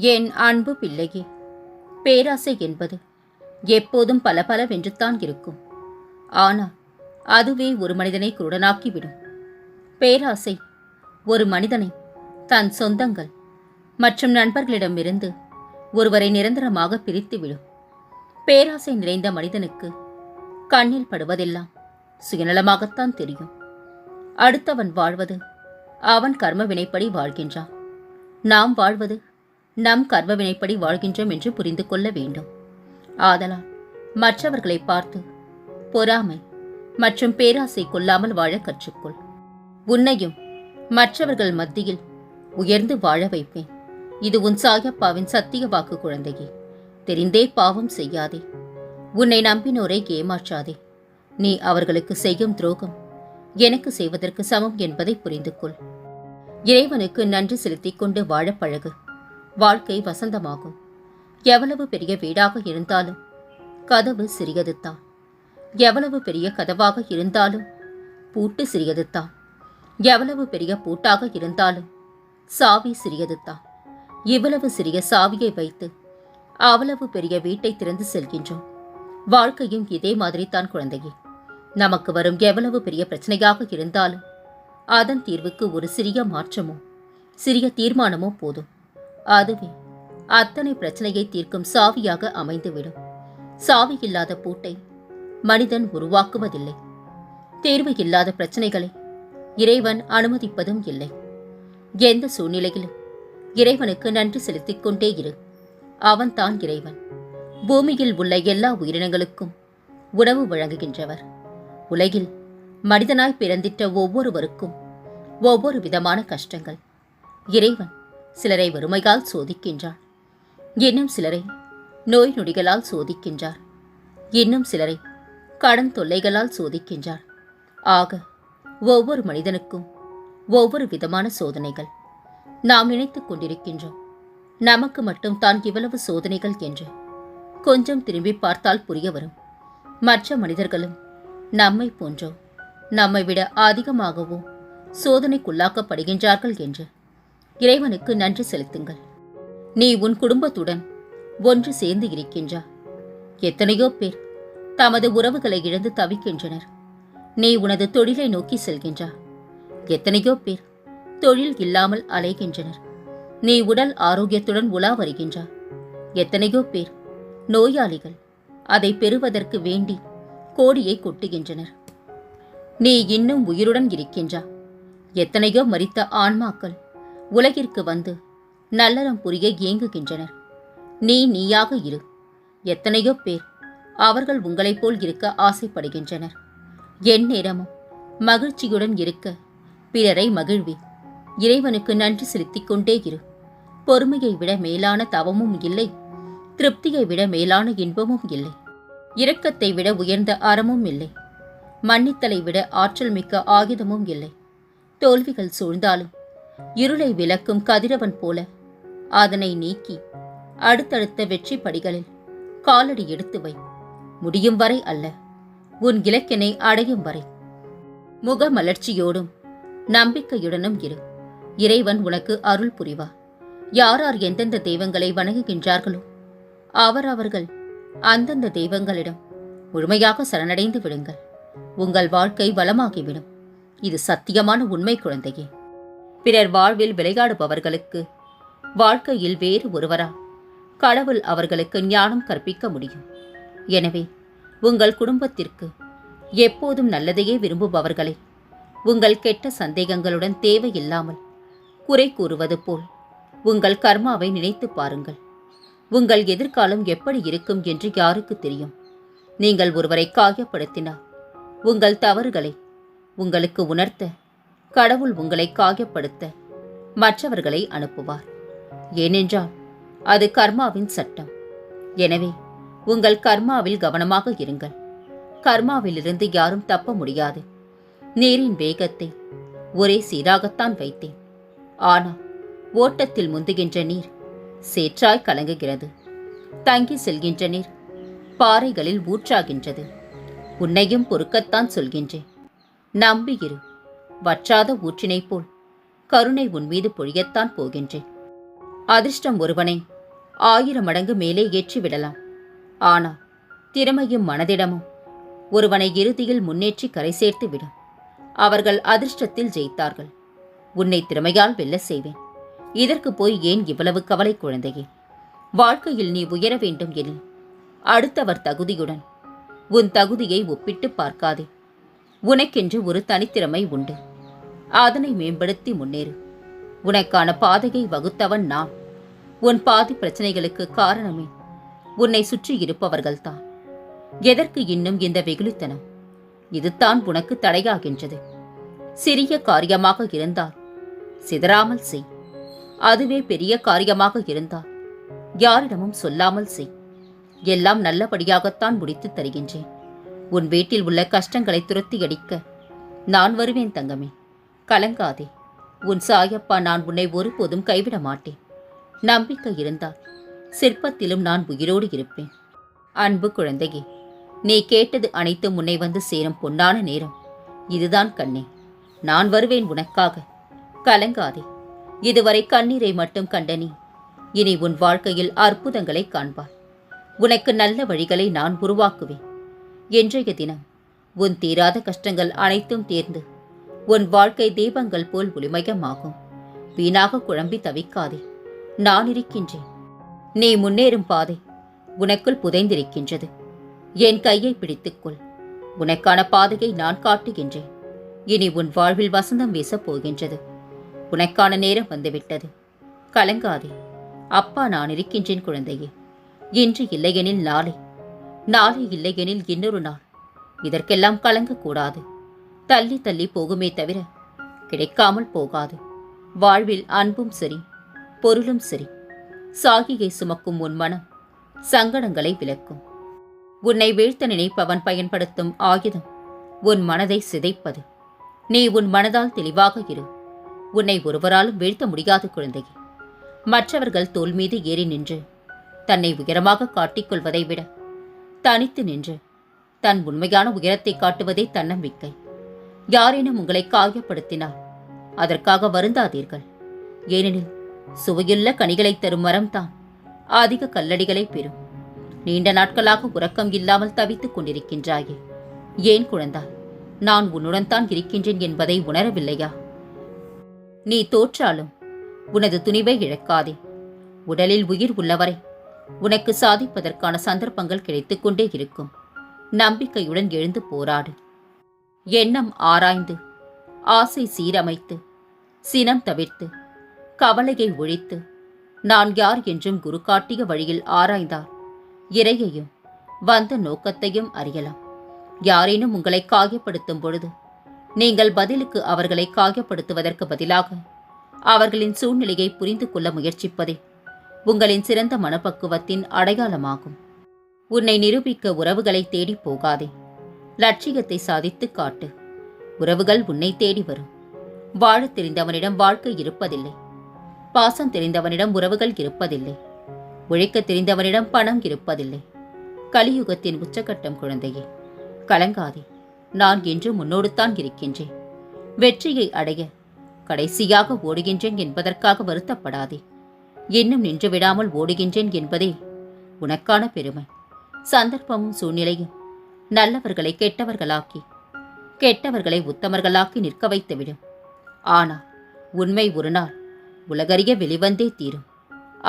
என் அன்பு பிள்ளையே பேராசை என்பது எப்போதும் பல பலவென்றுத்தான் இருக்கும். ஆனால் அதுவே ஒரு மனிதனை குருடனாக்கிவிடும். பேராசை ஒரு மனிதனை தன் சொந்தங்கள் மற்றும் நண்பர்களிடமிருந்து ஒருவரை நிரந்தரமாக பிரித்துவிடும். பேராசை நிறைந்த மனிதனுக்கு கண்ணில் படுவதெல்லாம் சுயநலமாகத்தான் தெரியும். அடுத்தவன் வாழ்வது அவன் கர்ம வினைப்படி வாழ்கின்றான். நாம் வாழ்வது நம் கர்வவினைப்படி வாழ்கின்றோம் என்று புரிந்து கொள்ள வேண்டும். ஆதலால் மற்றவர்களை பார்த்து பொறாமை மற்றும் பேராசை கொள்ளாமல் வாழ கற்றுக்கொள். உன்னையும் மற்றவர்கள் மத்தியில் உயர்ந்து வாழ வைப்பேன். இது உன் சாயப்பாவின் சத்திய வாக்கு குழந்தையே. தெரிந்தே பாவம் செய்யாதே. உன்னை நம்பினோரை ஏமாற்றாதே. நீ அவர்களுக்கு செய்யும் துரோகம் எனக்கு செய்வதற்கு சமம் என்பதை புரிந்து கொள் இறைவனுக்கு நன்றி செலுத்திக் கொண்டு வாழப் பழகு. வாழ்க்கை வசந்தமாகும். எவ்வளவு பெரிய வீடாக இருந்தாலும் கதவு சிறியதுதான். எவ்வளவு பெரிய கதவாக இருந்தாலும் பூட்டு சிறியதுதான். எவ்வளவு பெரிய பூட்டாக இருந்தாலும் சாவி சிறியதுதான். இவ்வளவு சிறிய சாவியை வைத்து அவ்வளவு பெரிய வீட்டை திறந்து செல்கின்றோம். வாழ்க்கையும் இதே மாதிரி தான் குழந்தையே. நமக்கு வரும் எவ்வளவு பெரிய பிரச்சனையாக இருந்தாலும் அதன் தீர்வுக்கு ஒரு சிறிய மாற்றமோ சிறிய தீர்மானமோ போதும். அதுவே அத்தனை பிரச்சனையை தீர்க்கும் சாவியாக அமைந்துவிடும். சாவி இல்லாத பூட்டை மனிதன் உருவாக்குவதில்லை. தேர்வு இல்லாத பிரச்சனைகளை இறைவன் அனுமதிப்பதும் இல்லை. எந்த சூழ்நிலையிலும் இறைவனுக்கு நன்றி செலுத்திக் கொண்டே இரு. அவன்தான் இறைவன். பூமியில் உள்ள எல்லா உயிரினங்களுக்கும் உணவு வழங்குகின்றவர். உலகில் மனிதனாய் பிறந்திட்ட ஒவ்வொருவருக்கும் ஒவ்வொரு விதமான கஷ்டங்கள். இறைவன் சிலரை வறுமையால் சோதிக்கின்றார். இன்னும் சிலரை நோய் நொடிகளால் சோதிக்கின்றார். இன்னும் சிலரை கடன் தொல்லைகளால் சோதிக்கின்றார். ஆக ஒவ்வொரு மனிதனுக்கும் ஒவ்வொரு விதமான சோதனைகள் நாம் நினைத்துக் கொண்டிருக்கின்றோம். நமக்கு மட்டும் தான் இவ்வளவு சோதனைகள் என்று கொஞ்சம் திரும்பி பார்த்தால் புரிய வரும். மற்ற மனிதர்களும் நம்மை போன்றோ நம்மை விட அதிகமாகவோ சோதனைக்குள்ளாக்கப்படுகின்றார்கள் என்று இறைவனுக்கு நன்றி செலுத்துங்கள். நீ உன் குடும்பத்துடன் ஒன்று சேர்ந்து இருக்கின்றா. எத்தனையோ பேர் தமது உறவுகளை இழந்து தவிக்கின்றனர். நீ உனது தொழிலை நோக்கி செல்கின்றா. எத்தனையோ பேர் தொழில் இல்லாமல் அலைகின்றனர். நீ உடல் ஆரோக்கியத்துடன் உலா வருகின்றா. எத்தனையோ பேர் நோயாளிகள் அதை பெறுவதற்கு வேண்டி கோடியை கொட்டுகின்றனர். நீ இன்னும் உயிருடன் இருக்கின்றா. எத்தனையோ மரித்த ஆன்மாக்கள் உலகிற்கு வந்து நல்லறம் புரிய ஏங்குகின்றனர். நீ நீயாக இரு. எத்தனையோ பேர் அவர்கள் உங்களைப் போல் இருக்க ஆசைப்படுகின்றனர். என் நேரமும் மகிழ்ச்சியுடன் இருக்க பிறரை மகிழ்வி. இறைவனுக்கு நன்றி செலுத்திக் கொண்டே இரு. பொறுமையை விட மேலான தவமும் இல்லை. திருப்தியை விட மேலான இன்பமும் இல்லை. இரக்கத்தை விட உயர்ந்த அறமும் இல்லை. மன்னித்தலை விட ஆற்றல் மிக்க ஆயுதமும் இல்லை. தோல்விகள் சூழ்ந்தாலும் இருளை விளக்கும் கதிரவன் போல. அதனை நீக்கி அடுத்தடுத்த வெற்றி படிகளில் காலடி எடுத்து வை. முடியும் வரை அல்ல உன் இலக்கினை அடையும் வரை. முகமலர்ச்சியோடும் நம்பிக்கையுடனும் இரு. இறைவன் உனக்கு அருள் புரிவார் யாரார் எந்தெந்த தெய்வங்களை வணங்குகின்றார்களோ அவர் அவர்கள் அந்தந்த தெய்வங்களிடம் முழுமையாக சரணடைந்து விடுங்கள் உங்கள் வாழ்க்கை வளமாகிவிடும். இது சத்தியமான உண்மை குழந்தையே. பிறர் வாழ்வில் விளையாடுபவர்களுக்கு. வாழ்க்கையில் வேறு ஒருவரா? கடவுள் அவர்களுக்கு ஞானம் கற்பிக்க முடியும். எனவே உங்கள் குடும்பத்திற்கு எப்போதும் நல்லதையே விரும்புபவர்களை உங்கள் கெட்ட சந்தேகங்களுடன் தேவையில்லாமல் குறை கூறுவது போல் உங்கள் கர்மாவை நினைத்து பாருங்கள். உங்கள் எதிர்காலம் எப்படி இருக்கும் என்று யாருக்கு தெரியும்? நீங்கள் ஒருவரை காயப்படுத்தினால் உங்கள் தவறுகளை உங்களுக்கு உணர்த்த கடவுள் உங்களை காயப்படுத்த மற்றவர்களை அனுப்புவார். ஏனென்றால் அது கர்மாவின் சட்டம். எனவே உங்கள் கர்மாவில் கவனமாக இருங்கள். கர்மாவிலிருந்து யாரும் தப்ப முடியாது. நீரின் வேகத்தை ஒரே சீராகத்தான் வைத்தேன். ஆனால் ஓட்டத்தில் முந்துகின்ற நீர் சேற்றாய் கலங்குகிறது. தங்கி செல்கின்ற நீர் பாறைகளில் ஊற்றாகின்றது. உன்னையும் பொறுக்கத்தான் சொல்கின்றேன். நம்பியிரு. வற்றாத ஊற்றினைப் போல் கருணை உன் மீது பொழியத்தான் போகின்றேன். அதிர்ஷ்டம் ஒருவனை ஆயிரம் மடங்கு மேலே ஏற்றி விடலாம். ஆனால் திறமையும் மனதிடமும் ஒருவனை இறுதியில் முன்னேற்றி கரை சேர்த்து விடும். அவர்கள் அதிர்ஷ்டத்தில் ஜெயித்தார்கள். உன்னை திறமையால் வெல்ல செய்வேன். இதற்கு போய் ஏன் இவ்வளவு கவலை குழந்தையே? வாழ்க்கையில் நீ உயர வேண்டும் எனில் அடுத்தவர் தகுதியுடன் உன் தகுதியை ஒப்பிட்டு பார்க்காதே. உனக்கென்று ஒரு தனித்திறமை உண்டு. அதனை மேம்படுத்தி முன்னேறு. உனக்கான பாதையை வகுத்தவன் நான். உன் பாதி பிரச்சனைகளுக்கு காரணமே உன்னை சுற்றி இருப்பவர்கள்தான். எதற்கு இன்னும் இந்த வெகுளித்தனம்? இதுதான் உனக்கு தடையாகின்றது. சிறிய காரியமாக இருந்தால் சிதறாமல் செய். அதுவே பெரிய காரியமாக இருந்தால் யாரிடமும் சொல்லாமல் செய். எல்லாம் நல்லபடியாகத்தான் முடித்துத் தருகின்றேன். உன் வீட்டில் உள்ள கஷ்டங்களை துரத்தி அடிக்க நான் வருவேன் தங்கமே. கலங்காதே. உன் சாயப்பா நான் உன்னை ஒருபோதும் கைவிட மாட்டேன். நம்பிக்கை இருந்தால் சிற்பத்திலும் நான் உயிரோடு இருப்பேன். அன்பு குழந்தையே நீ கேட்டது அனைத்தும் உன்னை வந்து சேரும் பொன்னான நேரம். இதுதான் கண்ணே நான் வருவேன் உனக்காக. கலங்காதே இதுவரை கண்ணீரை மட்டும் கண்ட நீ இனி உன் வாழ்க்கையில் அற்புதங்களை காண்பார் உனக்கு நல்ல வழிகளை நான் உருவாக்குவேன். இன்றைய தினம் உன் தீராத கஷ்டங்கள் அனைத்தும் தேர்ந்து உன் வாழ்க்கை தீபங்கள் போல் ஒளிமயமாகும். வீணாக குழம்பி தவிக்காதே. நான் இருக்கின்றேன். நீ முன்னேறும் பாதை உனக்குள் புதைந்திருக்கின்றது. என் கையை பிடித்துக்கொள் உனக்கான பாதையை நான் காட்டுகின்றேன். இனி உன் வாழ்வில் வசந்தம் வீசப் போகின்றது. உனக்கான நேரம் வந்துவிட்டது. கலங்காதே. அப்பா நான் இருக்கின்றேன் குழந்தையே. இன்று இல்லையெனில் நாளை. நாளை இல்லையெனில் இன்னொரு நாள். இதற்கெல்லாம் கலங்கக்கூடாது. தள்ளி தள்ளி போகுமே தவிர கிடைக்காமல் போகாது. வாழ்வில் அன்பும் சரி பொருளும் சரி. சாகியை சுமக்கும் உன் மனம் சங்கடங்களை விளக்கும். உன்னை வீழ்த்த நினைப்பவன் பயன்படுத்தும் ஆயுதம் உன் மனதை சிதைப்பது. நீ உன் மனதால் தெளிவாக இரு. உன்னை ஒருவராலும் வீழ்த்த முடியாது குழந்தையே. மற்றவர்கள் தோல் மீது ஏறி நின்று தன்னை உயரமாக காட்டிக்கொள்வதை விட தனித்து நின்று தன் உண்மையான உயரத்தை காட்டுவதே தன்னம்பிக்கை. யாரேனும் உங்களை காயப்படுத்தினால் அதற்காக வருந்தாதீர்கள். ஏனெனில் சுவையுள்ள கனிகளை தரும் மரம்தான் அதிக கல்லடிகளை பெறும். நீண்ட நாட்களாக உறக்கம் இல்லாமல் தவித்துக் கொண்டிருக்கின்றாயே. ஏன் குழந்தாய் நான் உன்னுடன் தான் இருக்கின்றேன் என்பதை உணரவில்லையா? நீ தோற்றாலும் உனது துணிவை இழக்காதே. உடலில் உயிர் உள்ளவரை உனக்கு சாதிப்பதற்கான சந்தர்ப்பங்கள் கிடைத்துக்கொண்டே இருக்கும். நம்பிக்கையுடன் எழுந்து போராடு. எண்ணம் ஆராய்ந்து ஆசை சீரமைத்து சினம் தவிர்த்து கவலையை ஒழித்து நான் யார் என்றும் குரு காட்டிய வழியில் ஆராய்ந்தார். இறையையும் வந்த நோக்கத்தையும் அறியலாம். யாரேனும் உங்களை காயப்படுத்தும் பொழுது நீங்கள் பதிலுக்கு அவர்களை காயப்படுத்துவதற்கு பதிலாக அவர்களின் சூழ்நிலையை புரிந்து கொள்ள முயற்சிப்பதே உங்களின் சிறந்த மனப்பக்குவத்தின் அடையாளமாகும். உன்னை நிரூபிக்க உறவுகளை தேடி போகாதே. லட்சியத்தை சாதித்து காட்டு. உறவுகள் உன்னை தேடி வரும். வாழத் தெரிந்தவனிடம் வாழ்க்கை இருப்பதில்லை. பாசம் தெரிந்தவனிடம் உறவுகள் இருப்பதில்லை. உழைக்க தெரிந்தவனிடம் பணம் இருப்பதில்லை. கலியுகத்தின் உச்சகட்டம் குழந்தையே கலங்காதே. நான் என்று முன்னோடுத்தான் இருக்கின்றேன். வெற்றியை அடைய கடைசியாக ஓடுகின்றேன் என்பதற்காக வருத்தப்படாதே. இன்னும் நின்று விடாமல் ஓடுகின்றேன் என்பதே உனக்கான பெருமை. சந்தர்ப்பமும் சூழ்நிலையும் நல்லவர்களை கெட்டவர்களாக்கி கெட்டவர்களை உத்தமர்களாக்கி நிற்க வைத்துவிடும். ஆனால் உண்மை ஒரு நாள் உலகறிய வெளிவந்தே தீரும்.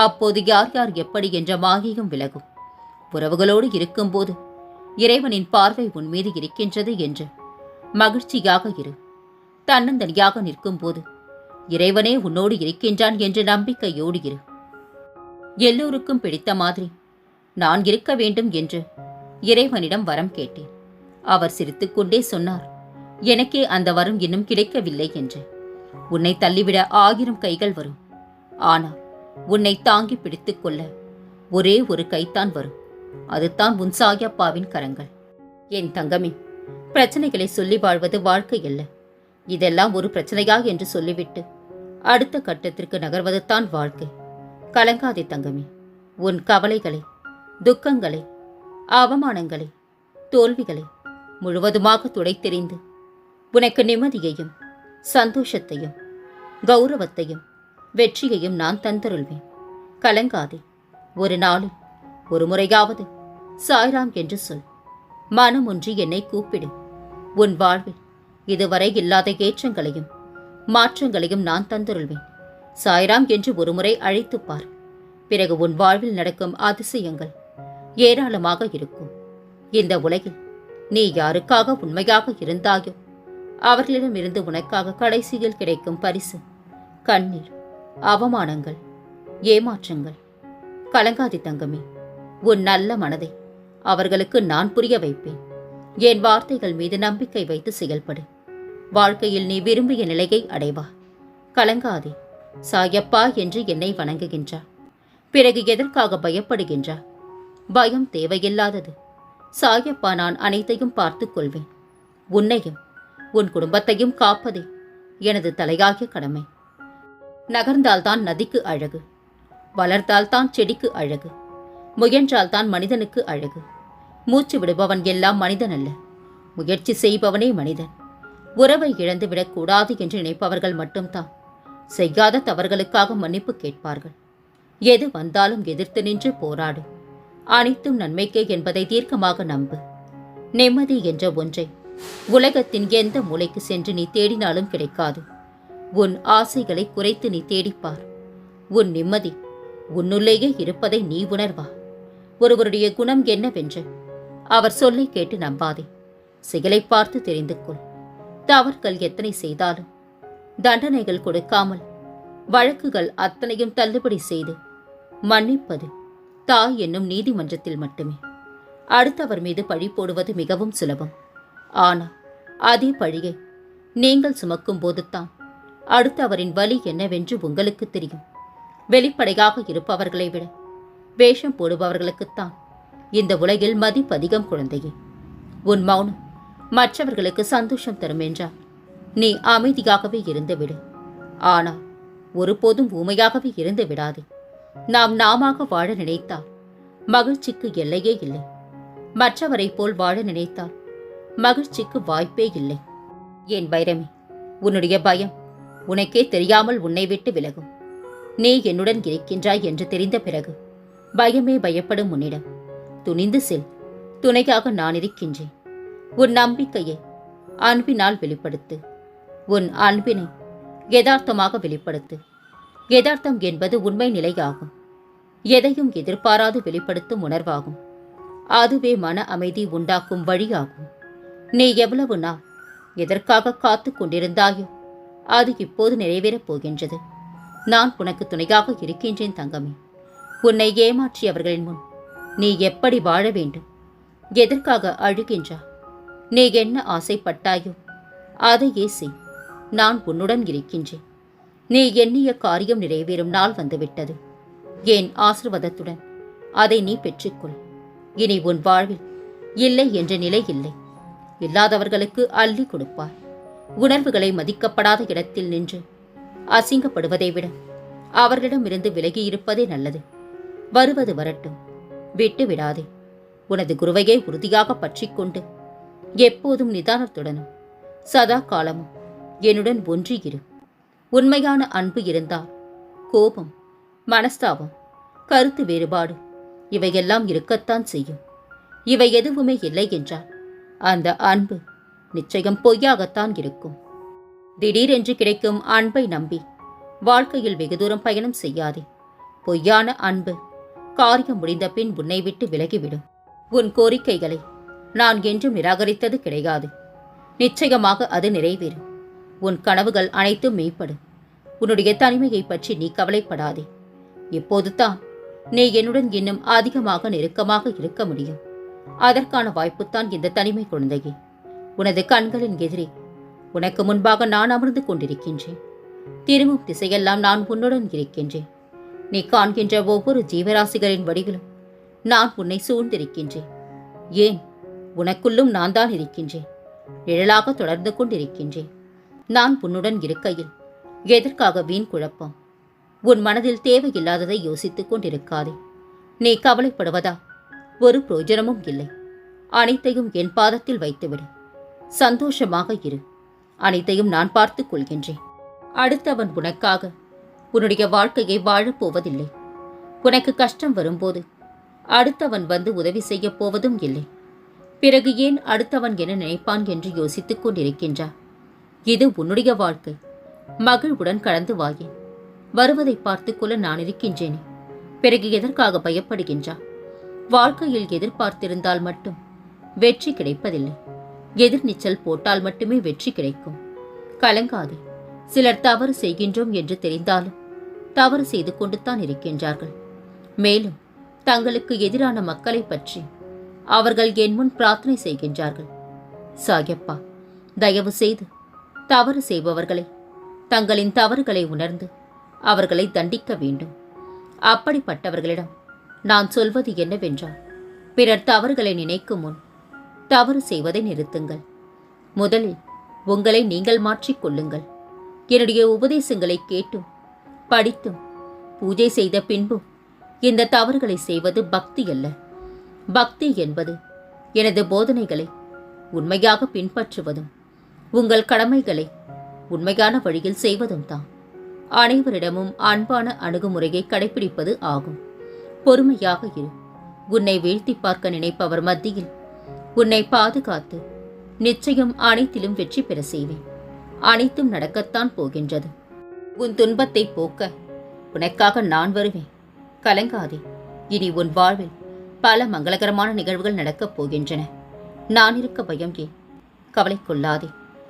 அப்போது யார் யார் எப்படி என்ற மாகியும் விலகும். உறவுகளோடு இருக்கும்போது இறைவனின் பார்வை உன் மீது இருக்கின்றது என்று மகிழ்ச்சியாக இரு. தன்னந்தனியாக நிற்கும்போது இறைவனே உன்னோடு இருக்கின்றான் என்ற நம்பிக்கையோடு இரு. எல்லோருக்கும் பிடித்த மாதிரி நான் இருக்க வேண்டும் என்று இறைவனிடம் வரம் கேட்டேன். அவர் சிரித்துக்கொண்டே சொன்னார் எனக்கே அந்த வரம் இன்னும் கிடைக்கவில்லை என்று. உன்னை தள்ளிவிட ஆயிரம் கைகள் வரும். ஆனால் உன்னை தாங்கி பிடித்துக்கொள்ள ஒரே ஒரு கைத்தான் வரும். அதுதான் உன் சாயப்பாவின் கரங்கள். என் தங்கமே பிரச்சனைகளை சொல்லி வாழ்வது வாழ்க்கை அல்ல. இதெல்லாம் ஒரு பிரச்சனையா? என்று சொல்லிவிட்டு அடுத்த கட்டத்திற்கு நகர்வதுதான் வாழ்க்கை. கலங்காதே தங்கமே உன் கவலைகளை துக்கங்களை அவமானங்களை தோல்விகளை முழுவதுமாக துடைத்தெறிந்து உனக்கு நிம்மதியையும் சந்தோஷத்தையும் கௌரவத்தையும் வெற்றியையும் நான் தந்தருள்வேன். கலங்காதே ஒரு நாளில் ஒரு முறையாவது சாய்ராம் என்று சொல். மனம் ஒன்று என்னை கூப்பிடு. உன் வாழ்வில் இதுவரை இல்லாத ஏற்றங்களையும் மாற்றங்களையும் நான் தந்துருள்வேன். சாய்ராம் என்று ஒருமுறை அழைத்துப் பார். பிறகு உன் வாழ்வில் நடக்கும் அதிசயங்கள் ஏராளமாக இருக்கும். இந்த உலகில் நீ யாருக்காக உண்மையாக இருந்தாயோ அவர்களிடமிருந்து உனக்காக கடைசியில் கிடைக்கும் பரிசு கண்ணீர் அவமானங்கள் ஏமாற்றங்கள் கலங்காதி தங்கமே உன் நல்ல மனதை அவர்களுக்கு நான் புரிய வைப்பேன். என் வார்த்தைகள் மீது நம்பிக்கை வைத்து செயல்படு. வாழ்க்கையில் நீ விரும்பிய நிலையை அடைவா. கலங்காதே சாயப்பா என்று என்னை வணங்குகின்றார். பிறகு எதற்காக பயப்படுகின்றார்? பயம் தேவையில்லாதது. சாயப்பா நான் அனைத்தையும் பார்த்துக் கொள்வேன். உன்னையும் உன் குடும்பத்தையும் காப்பதே எனது தலையாகிய கடமை. நகர்ந்தால்தான் நதிக்கு அழகு. வளர்த்தால்தான் செடிக்கு அழகு. முயன்றால்தான் மனிதனுக்கு அழகு. மூச்சு விடுபவன் எல்லாம் மனிதன் அல்ல. முயற்சி செய்பவனே மனிதன். உறவை இழந்து விடக்கூடாது என்று நினைப்பவர்கள் மட்டும்தான். செய்யாத தவறுகளுக்காக மன்னிப்பு கேட்பார்கள். எது வந்தாலும் எதிர்த்து நின்று போராடு. அனைத்தும் நன்மைக்கே என்பதை தீர்க்கமாக நம்பு. நிம்மதி என்ற ஒன்றை. உலகத்தின் எந்த மூலைக்கு சென்று நீ தேடினாலும் கிடைக்காது. உன் ஆசைகளை குறைத்து நீ தேடிப்பார். உன் நிம்மதி உன்னுள்ளேயே இருப்பதை நீ உணர்வா. ஒருவருடைய குணம் என்னவென்று அவர் சொல்லை கேட்டு நம்பாதே. செயலை பார்த்து தெரிந்து கொள். தவறுகள் எத்தனை செய்தாலும் தண்டனைகள் கொடுக்காமல் வழக்குகள் அத்தனையும் தள்ளுபடி செய்து மன்னிப்பது தாய் என்னும் நீதிமன்றத்தில் மட்டுமே. அடுத்தவர் மீது பழி போடுவது மிகவும் சுலபம். ஆனால் அதே பழியை நீங்கள் சுமக்கும் போதுதான் அடுத்தவரின் வலி என்னவென்று உங்களுக்கு தெரியும். வெளிப்படையாக இருப்பவர்களை விட வேஷம் போடுபவர்களுக்குத்தான் இந்த உலகில் மதிப்பு அதிகம் குழந்தையே. உன் மௌனம் மற்றவர்களுக்கு சந்தோஷம் தரும் என்றால் நீ அமைதியாகவே இருந்துவிடு. ஆனால் ஒருபோதும் ஊமையாகவே இருந்து விடாதே நாம் நாமாக வாழ நினைத்தால் மகிழ்ச்சிக்கு எல்லையே இல்லை. மற்றவரைப் போல் வாழ நினைத்தால் மகிழ்ச்சிக்கு வாய்ப்பே இல்லை. ஏன் பைரமி உன்னுடைய பயம் உனக்கே தெரியாமல் உன்னை விட்டு விலகும். நீ என்னுடன் இருக்கின்றாய் என்று தெரிந்த பிறகு பயமே பயப்படும் உன்னிடம். துணிந்து செல் துணையாக நான் இருக்கின்றேன். உன் நம்பிக்கையை அன்பினால் வெளிப்படுத்து. உன் அன்பினை யதார்த்தமாக வெளிப்படுத்து. யதார்த்தம் என்பது உண்மை நிலையாகும். எதையும் எதிர்பாராது வெளிப்படுத்தும் உணர்வாகும். அதுவே மன அமைதி உண்டாக்கும் வழியாகும். நீ எவ்வளவு நாள் எதற்காக காத்து கொண்டிருந்தாயோ அது இப்போது நிறைவேறப் போகின்றது. நான் உனக்கு துணையாக இருக்கின்றேன் தங்கமே. உன்னை ஏமாற்றியவர்களின் முன் நீ எப்படி வாழ வேண்டும்? எதற்காக அழுகின்றா நீ என்ன ஆசைப்பட்டாயோ அதையே செய். நான் உன்னுடன் இருக்கின்றேன். நீ எண்ணிய காரியம் நிறைவேறும் நாள் வந்துவிட்டது. என் ஆசிர்வாதத்துடன்? அதை நீ பெற்றுக்கொள். இனி உன் வாழ்வில் இல்லை என்ற நிலை இல்லை. இல்லாதவர்களுக்கு அள்ளி கொடுப்பார் உணர்வுகளை மதிக்கப்படாத இடத்தில் நின்று அசிங்கப்படுவதை விட அவர்களிடமிருந்து விலகி இருப்பதே நல்லது. வருவது வரட்டும். விட்டு விடாதே. உனது குருவையை உறுதியாக பற்றிக்கொண்டு எப்போதும் நிதானத்துடனும் சதா காலமும் என்னுடன் ஒன்றியிரு. உண்மையான அன்பு இருந்தால் கோபம் மனஸ்தாபம் கருத்து வேறுபாடு இவையெல்லாம் இருக்கத்தான் செய்யும். இவை எதுவுமே இல்லை என்றால் அந்த அன்பு நிச்சயம் பொய்யாகத்தான் இருக்கும். திடீரென்று கிடைக்கும் அன்பை நம்பி வாழ்க்கையில் வெகு தூரம் பயணம் செய்யாதே. பொய்யான அன்பு காரியம் முடிந்த பின் உன்னை விட்டு விலகிவிடும். உன் கோரிக்கைகளை நான் என்றும் நிராகரித்தது கிடையாது. நிச்சயமாக அது நிறைவேறும். உன் கனவுகள் அனைத்தும் மேம்படும். உன்னுடைய தனிமையை பற்றி நீ கவலைப்படாதே. இப்போது தான் நீ என்னுடன் இன்னும் அதிகமாக நெருக்கமாக இருக்க முடியும். அதற்கான வாய்ப்புத்தான் இந்த தனிமை குழந்தையே. உனது கண்களின் எதிரே உனக்கு முன்பாக நான் அமர்ந்து கொண்டிருக்கின்றேன். திரும்பும் திசையெல்லாம் நான் உன்னுடன் இருக்கின்றேன். நீ காண்கின்ற ஒவ்வொரு ஜீவராசிகளின் வடிவிலும் நான் உன்னை சூழ்ந்திருக்கின்றேன். ஏன்? உனக்குள்ளும் நான் தான் இருக்கின்றேன். நிழலாக தொடர்ந்து கொண்டிருக்கின்றேன். நான் உன்னுடன் இருக்கையில். எதற்காக வீண் குழப்பம்? உன் மனதில் தேவையில்லாததை யோசித்துக் கொண்டிருக்காதே. நீ கவலைப்படுவதா? ஒரு பிரயோஜனமும் இல்லை. அனைத்தையும் என் பாதத்தில் வைத்துவிடு. சந்தோஷமாக இரு. அனைத்தையும் நான் பார்த்துக் கொள்கின்றேன். அடுத்தவன் உனக்காக உன்னுடைய வாழ்க்கையை வாழப்போவதில்லை உனக்கு கஷ்டம் வரும்போது அடுத்தவன் வந்து உதவி செய்யப் போவதும் இல்லை. பிறகு ஏன் அடுத்தவன் என நினைப்பான் என்று யோசித்துக் கொண்டிருக்கின்றார்? இது உன்னுடைய வாழ்க்கை. மகிழ்வுடன் கடந்து வாயேன் வருவதை பார்த்துக் கொள்ள நான் இருக்கின்றேனே. பிறகு எதற்காக பயப்படுகின்றா? வாழ்க்கையில் எதிர்பார்த்திருந்தால் மட்டும் வெற்றி கிடைப்பதில்லை. எதிர்நீச்சல் போட்டால் மட்டுமே வெற்றி கிடைக்கும். கலங்காதே. சிலர் தவறு செய்கின்றோம் என்று தெரிந்தாலும் தவறு செய்து கொண்டுதான் இருக்கின்றார்கள். மேலும் தங்களுக்கு எதிரான மக்களை பற்றி அவர்கள் என் முன் பிரார்த்தனை செய்கின்றார்கள். சாயப்பா தயவு செய்து தவறு செய்பவர்களை தங்களின் தவறுகளை உணர்ந்து அவர்களை தண்டிக்க வேண்டும். அப்படிப்பட்டவர்களிடம் நான் சொல்வது என்னவென்றால் பிறர் தவறுகளை நினைக்கும் முன் தவறு செய்வதை நிறுத்துங்கள். முதலில் உங்களை நீங்கள் மாற்றிக் கொள்ளுங்கள். என்னுடைய உபதேசங்களை கேட்டும் படித்தும் பூஜை செய்த பின்பும் இந்த தவறுகளை செய்வது பக்தி அல்ல. பக்தி என்பது எனது போதனைகளை உண்மையாக பின்பற்றுவதும் உங்கள் கடமைகளை உண்மையான வழியில் செய்வதும் தான். அனைவரிடமும் அன்பான அணுகுமுறையை கடைபிடிப்பது ஆகும். பொறுமையாக இரு. உன்னை வீழ்த்தி பார்க்க நினைப்பவர் மத்தியில் உன்னை பாதுகாத்து நிச்சயம் அனைத்திலும் வெற்றி பெற செய்வேன். அனைத்தும் நடக்கத்தான் போகின்றது. உன் துன்பத்தை போக்க உனக்காக நான் வருவேன். கலங்காதே. இனி உன் வாழ்வில் பல மங்களகரமான நிகழ்வுகள் நடக்கப் போகின்றன. நான் இருக்க பயம் ஏன்? கவலை கொள்ளாதே.